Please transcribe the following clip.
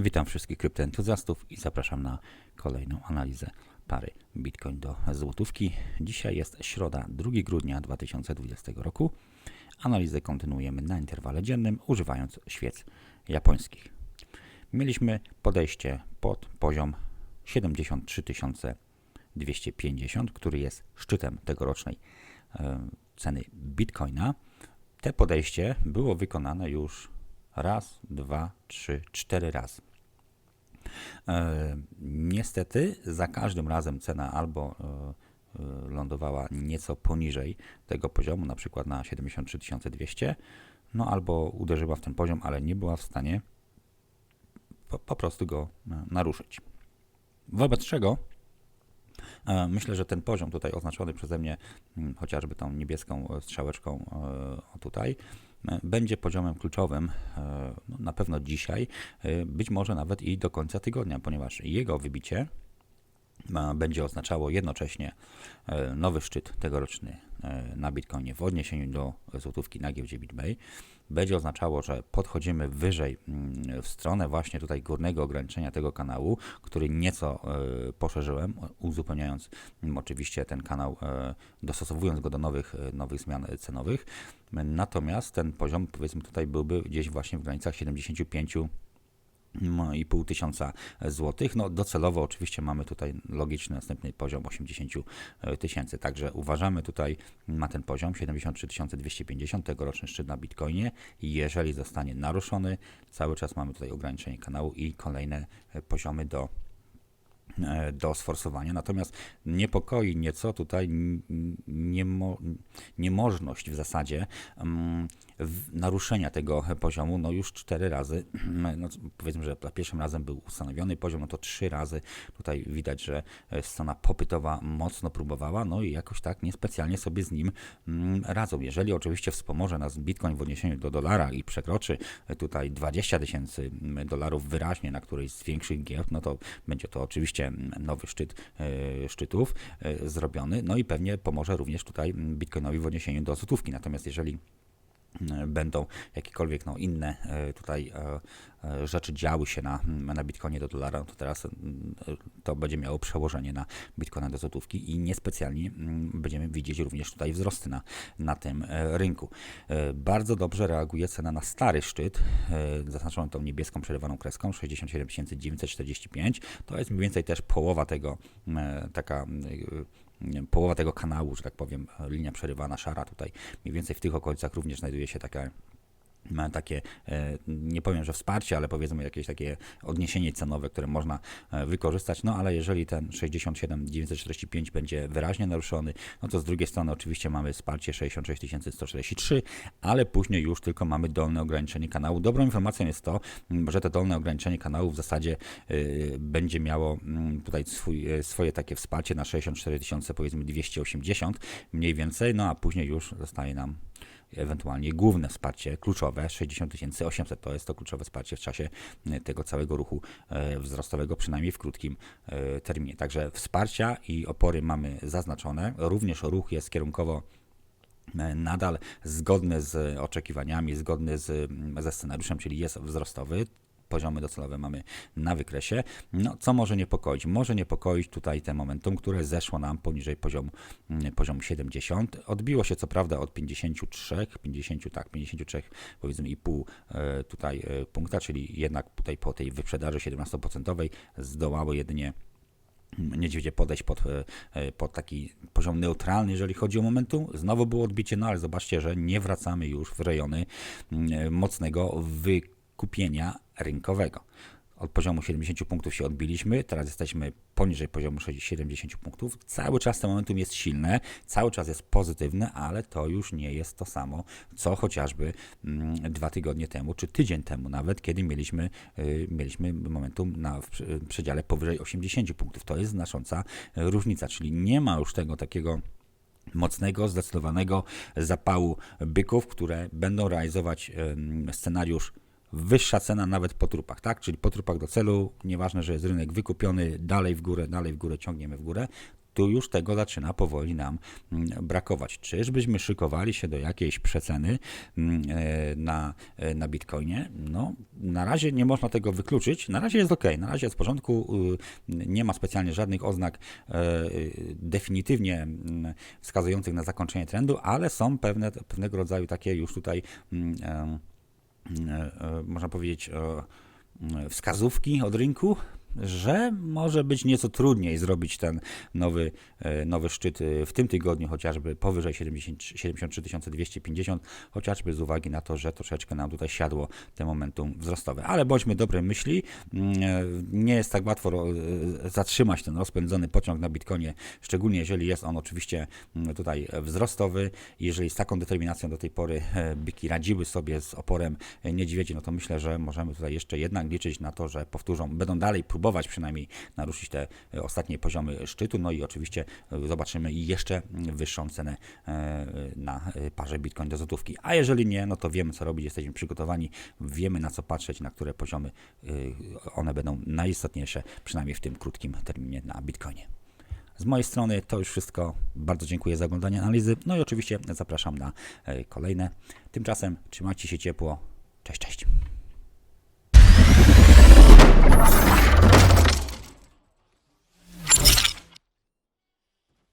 Witam wszystkich kryptoentuzjastów i zapraszam na kolejną analizę pary Bitcoin do złotówki. Dzisiaj jest środa 2 grudnia 2020 roku. Analizę kontynuujemy na interwale dziennym używając świec japońskich. Mieliśmy podejście pod poziom 73 250, który jest szczytem tegorocznej e, ceny Bitcoina. Te podejście było wykonane już raz, dwa, trzy, cztery razy. E, niestety za każdym razem cena albo e, e, lądowała nieco poniżej tego poziomu, na przykład na 73 200, no albo uderzyła w ten poziom, ale nie była w stanie po, po prostu go naruszyć. Wobec czego Myślę, że ten poziom tutaj oznaczony przeze mnie mm, chociażby tą niebieską strzałeczką tutaj będzie poziomem kluczowym e, no, na pewno dzisiaj, e, być może nawet i do końca tygodnia, ponieważ jego wybicie ma- będzie oznaczało jednocześnie e, nowy szczyt tegoroczny e, na Bitcoinie w odniesieniu do złotówki na giełdzie BitBay. Będzie oznaczało, że podchodzimy wyżej mm, w stronę właśnie tutaj górnego ograniczenia tego kanału, który nieco e, poszerzyłem, uzupełniając mm, oczywiście ten kanał, e, dostosowując go do nowych, e, nowych zmian cenowych. Natomiast ten poziom powiedzmy tutaj byłby gdzieś właśnie w granicach 75 no i pół tysiąca złotych. No docelowo oczywiście mamy tutaj logiczny następny poziom 80 tysięcy, także uważamy tutaj na ten poziom 73 250, tegoroczny szczyt na Bitcoinie. Jeżeli zostanie naruszony, cały czas mamy tutaj ograniczenie kanału i kolejne e, poziomy do e, do sforsowania. Natomiast niepokoi nieco tutaj niemo, niemożność w zasadzie mm, w- naruszenia tego poziomu, no już cztery razy, no powiedzmy, że za pierwszym razem był ustanowiony poziom, no to trzy razy tutaj widać, że e, strona popytowa mocno próbowała, no i jakoś tak niespecjalnie sobie z nim mm, radzą. Jeżeli oczywiście wspomoże nas Bitcoin w odniesieniu do dolara i przekroczy e, tutaj 20 tysięcy dolarów wyraźnie na którejś z większych giełd, no to będzie to oczywiście nowy szczyt e, szczytów e, zrobiony, no i pewnie pomoże również tutaj Bitcoinowi w odniesieniu do złotówki. Natomiast jeżeli będą jakiekolwiek no, inne e, tutaj e, e, rzeczy działy się na, na Bitcoinie do dolara, to teraz to będzie miało przełożenie na Bitcoina do złotówki i niespecjalnie mm, będziemy widzieć również tutaj wzrosty na, na tym rynku. Bardzo dobrze reaguje cena na stary szczyt, zaznaczoną tą niebieską przerywaną kreską 67 945. To jest mniej więcej też połowa tego, taka wiem, połowa tego kanału, że tak powiem, linia przerywana, szara tutaj, mniej więcej w tych okolicach również znajduje się taka ma takie, e, nie powiem, że wsparcie, ale powiedzmy jakieś takie odniesienie cenowe, które można e, wykorzystać. No ale jeżeli ten 67 945 będzie wyraźnie naruszony, no to z drugiej strony oczywiście mamy wsparcie 66 143, ale później już tylko mamy dolne ograniczenie kanału. Dobrą informacją jest to, że to dolne ograniczenie kanału w zasadzie e, będzie miało tutaj swój, swoje takie wsparcie na 64 tysiące, powiedzmy 280 mniej więcej, no a później już zostaje nam ewentualnie główne wsparcie kluczowe 60 800 to jest to kluczowe wsparcie w czasie e, tego całego ruchu e, wzrostowego, przynajmniej w krótkim e, terminie. Także wsparcia i opory mamy zaznaczone. Również ruch jest kierunkowo nadal zgodny z oczekiwaniami, zgodny z, ze scenariuszem, czyli jest wzrostowy. Poziomy docelowe mamy na wykresie. No, co może niepokoić? Może niepokoić tutaj ten momentum, które zeszło nam poniżej poziomu, mm, poziomu 70. Odbiło się co prawda od 53, 50, tak, 53 powiedzmy i pół e, tutaj e, punkta, czyli jednak tutaj po tej wyprzedaży 17% zdołało jedynie niedźwiedzie podejść pod, e, pod taki poziom neutralny, jeżeli chodzi o momentum. Znowu było odbicie, no ale zobaczcie, że nie wracamy już w rejony mm, mocnego wykupienia rynkowego. Od poziomu 70 punktów się odbiliśmy, teraz jesteśmy poniżej poziomu 70 punktów. Cały czas ten momentum jest silne, cały czas jest pozytywne, ale to już nie jest to samo, co chociażby mm, dwa tygodnie temu, czy tydzień temu nawet, kiedy mieliśmy, y, mieliśmy momentum na, w przedziale powyżej 80 punktów. To jest znacząca y, różnica, czyli nie ma już tego takiego mocnego, zdecydowanego zapału byków, które będą realizować scenariusz wyższa cena nawet po trupach, tak? Czyli po trupach do celu, nieważne, że jest rynek wykupiony, dalej w górę, dalej w górę, ciągniemy w górę. tu już tego zaczyna powoli nam mm, brakować. Czyżbyśmy szykowali się do jakiejś przeceny mm, e, na, e, na Bitcoinie? No, na razie nie można tego wykluczyć. Na razie jest ok, na razie jest w porządku. y, Nie ma specjalnie żadnych oznak e, y, definitywnie mm, wskazujących na zakończenie trendu, ale są pewne, pewnego rodzaju takie już tutaj, można powiedzieć, e, wskazówki od rynku, że może być nieco trudniej zrobić ten nowy, e, nowy szczyt e, w tym tygodniu, chociażby powyżej 70, 73 250, chociażby z uwagi na to, że troszeczkę nam tutaj siadło te momentum wzrostowe. Ale bądźmy dobrej myśli, mm, e, nie jest tak łatwo zatrzymać ten rozpędzony pociąg na Bitcoinie, szczególnie jeżeli jest on oczywiście mm, tutaj wzrostowy. Jeżeli z taką determinacją do tej pory byki radziły sobie z oporem niedźwiedzi, no to myślę, że możemy tutaj jeszcze jednak liczyć na to, że powtórzą, będą dalej próbować próbować przynajmniej naruszyć te e, ostatnie poziomy szczytu. No i oczywiście e, zobaczymy jeszcze wyższą cenę e, na parze bitcoin do złotówki. A jeżeli nie, no to wiemy co robić, jesteśmy przygotowani, wiemy na co patrzeć, na które poziomy one będą najistotniejsze, przynajmniej w tym krótkim terminie na bitcoinie. Z mojej strony to już wszystko. Bardzo dziękuję za oglądanie analizy. No i oczywiście zapraszam na kolejne. Tymczasem trzymajcie się ciepło. Cześć, cześć.